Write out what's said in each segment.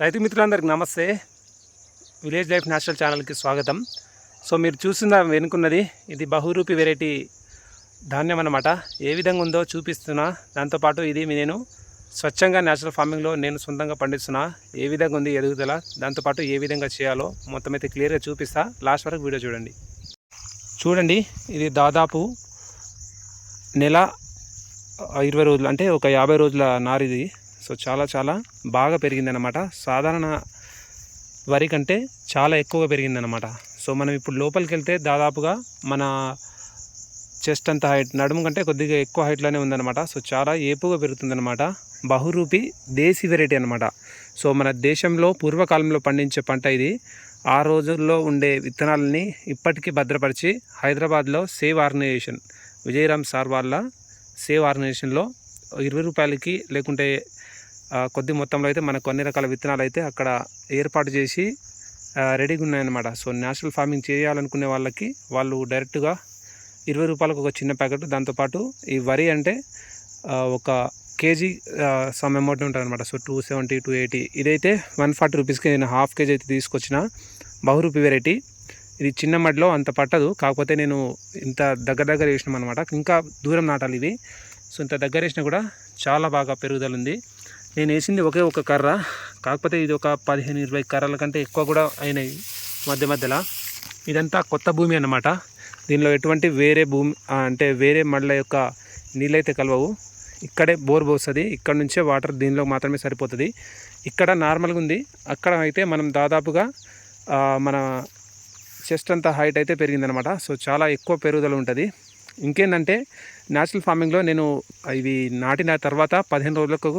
రైతు మిత్రులందరికీ నమస్తే. విలేజ్ లైఫ్ నేషనల్ ఛానల్కి స్వాగతం. సో మీరు చూస్తున్న వెనుకున్నది ఇది బహురూపి వెరైటీ ధాన్యం అన్నమాట. ఏ విధంగా ఉందో చూపిస్తున్నా. దాంతోపాటు ఇది నేను స్వచ్ఛంగా నేచురల్ ఫార్మింగ్లో నేను సొంతంగా పండిస్తున్నా. ఏ విధంగా ఉంది ఎదుగుదల దాంతోపాటు ఏ విధంగా చేయాలో మొత్తం అయితే క్లియర్గా చూపిస్తా. లాస్ట్ వరకు వీడియో చూడండి. చూడండి ఇది దాదాపు నెల ఇరవై రోజులు అంటే ఒక యాభై రోజుల నారిది. సో చాలా చాలా బాగా పెరిగిందనమాట సాధారణ వరి కంటే చాలా ఎక్కువగా పెరిగిందనమాట సో మనం ఇప్పుడు లోపలికి వెళ్తే దాదాపుగా మన చెస్ట్ అంత హైట్ నడుము కంటే కొద్దిగా ఎక్కువ హైట్లోనే ఉందన్నమాట. సో చాలా ఏపుగా పెరుగుతుందన్నమాట. బహురూపి దేశీ వెరైటీ అనమాట సో మన దేశంలో పూర్వకాలంలో పండించే పంట ఇది. ఆ రోజుల్లో ఉండే విత్తనాలని ఇప్పటికీ భద్రపరిచి హైదరాబాద్లో సేవ్ ఆర్గనైజేషన్ విజయరామ్ సార్ వాళ్ళ సేవ్ ఆర్గనైజేషన్లో ఇరవై రూపాయలకి లేకుంటే కొద్ది మొత్తంలో అయితే మనకు అన్ని రకాల విత్తనాలు అయితే అక్కడ ఏర్పాటు చేసి రెడీగా ఉన్నాయన్నమాట. సో న్యాచురల్ ఫార్మింగ్ చేయాలనుకునే వాళ్ళకి వాళ్ళు డైరెక్ట్గా ఇరవై రూపాయలకు ఒక చిన్న ప్యాకెట్ దాంతోపాటు ఈ వరి అంటే ఒక కేజీ సమ్ అమౌంట్ ఉంటుంది అనమాట so two seventy two eighty ఇదైతే వన్ ఫార్టీ రూపీస్కి నేను హాఫ్ కేజీ అయితే తీసుకొచ్చిన బహురూపి వెరైటీ ఇది చిన్న మడిలో అంత పట్టదు. కాకపోతే నేను ఇంత దగ్గర దగ్గర వేసినాం అనమాట ఇంకా దూరం నాటాలి ఇవి. సో ఇంత దగ్గర వేసినా కూడా చాలా బాగా పెరుగుదల ఉంది. నేను వేసింది ఒకే ఒక కర్ర కాకపోతే ఇది ఒక పదిహేను ఇరవై కర్రల కంటే ఎక్కువ కూడా అయినాయి మధ్య మధ్యలో. ఇదంతా కొత్త భూమి అన్నమాట. దీనిలో ఎటువంటి వేరే భూమి అంటే వేరే మళ్ళ యొక్క నీళ్ళైతే కలవవు. ఇక్కడే బోర్ పోస్తుంది. ఇక్కడ నుంచే వాటర్ దీనిలో మాత్రమే సరిపోతుంది. ఇక్కడ నార్మల్గా ఉంది. అక్కడ అయితే మనం దాదాపుగా మన చెస్ట్ అంతా హైట్ అయితే పెరిగిందనమాట సో చాలా ఎక్కువ పెరుగుదల ఉంటుంది. ఇంకేంటంటే న్యాచురల్ ఫార్మింగ్లో నేను ఇవి నాటిన తర్వాత పదిహేను రోజులకు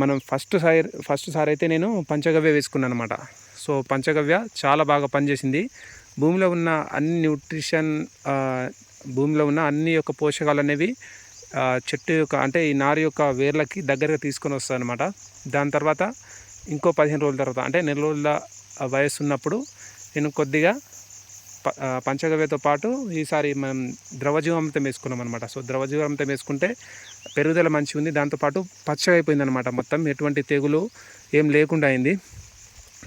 మనం ఫస్ట్ సారి ఫస్ట్ సారి అయితే నేను పంచగవ్య వేసుకున్నాను అనమాట సో పంచగవ్య చాలా బాగా పనిచేసింది. భూమిలో ఉన్న అన్ని న్యూట్రిషన్ భూమిలో ఉన్న అన్ని యొక్క పోషకాలు అనేవి చెట్టు యొక్క అంటే ఈ నారు యొక్క వేర్లకి దగ్గరగా తీసుకొని వస్తాయి అనమాట దాని తర్వాత ఇంకో పదిహేను రోజుల తర్వాత అంటే నెల రోజుల వయసు ఉన్నప్పుడు నేను కొద్దిగా పంచగవ్యతో పాటు ఈసారి మనం ద్రవజీవామృతం వేసుకున్నాం అనమాట సో ద్రవజీవామృతం వేసుకుంటే పెరుగుదల మంచిగా ఉంది దాంతోపాటు పచ్చగా అయిపోయింది అనమాట మొత్తం. ఎటువంటి తెగులు ఏం లేకుండా అయింది.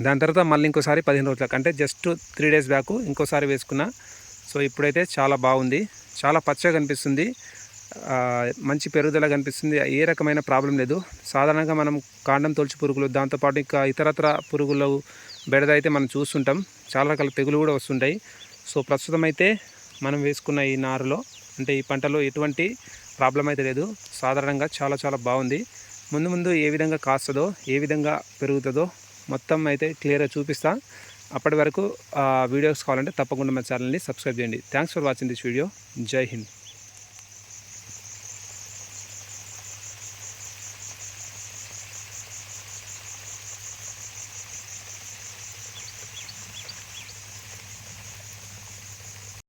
దాని తర్వాత మళ్ళీ ఇంకోసారి పదిహేను రోజులకు అంటే జస్ట్ త్రీ డేస్ బ్యాక్ ఇంకోసారి వేసుకున్నా. సో ఇప్పుడైతే చాలా బాగుంది. చాలా పచ్చగా కనిపిస్తుంది. మంచి పెరుగుదల కనిపిస్తుంది. ఏ రకమైన ప్రాబ్లం లేదు. సాధారణంగా మనం కాండం తొలిచి పురుగులు దాంతోపాటు ఇంకా ఇతరత్ర పురుగులు బెడద అయితే మనం చూస్తుంటాం. చాలా రకాల తెగులు కూడా వస్తుంటాయి. సో ప్రస్తుతం అయితే మనం వేసుకున్న ఈ నారులో అంటే ఈ పంటలో ఎటువంటి ప్రాబ్లం అయితే లేదు. సాధారణంగా చాలా చాలా బాగుంది. ముందు ముందు ఏ విధంగా కాస్తుందో ఏ విధంగా పెరుగుతుందో మొత్తం అయితే క్లియర్గా చూపిస్తా. అప్పటి వరకు వీడియోస్ కావాలంటే తప్పకుండా మా ఛానల్ని సబ్స్క్రైబ్ చేయండి. Thanks for watching this video. Jai Hind.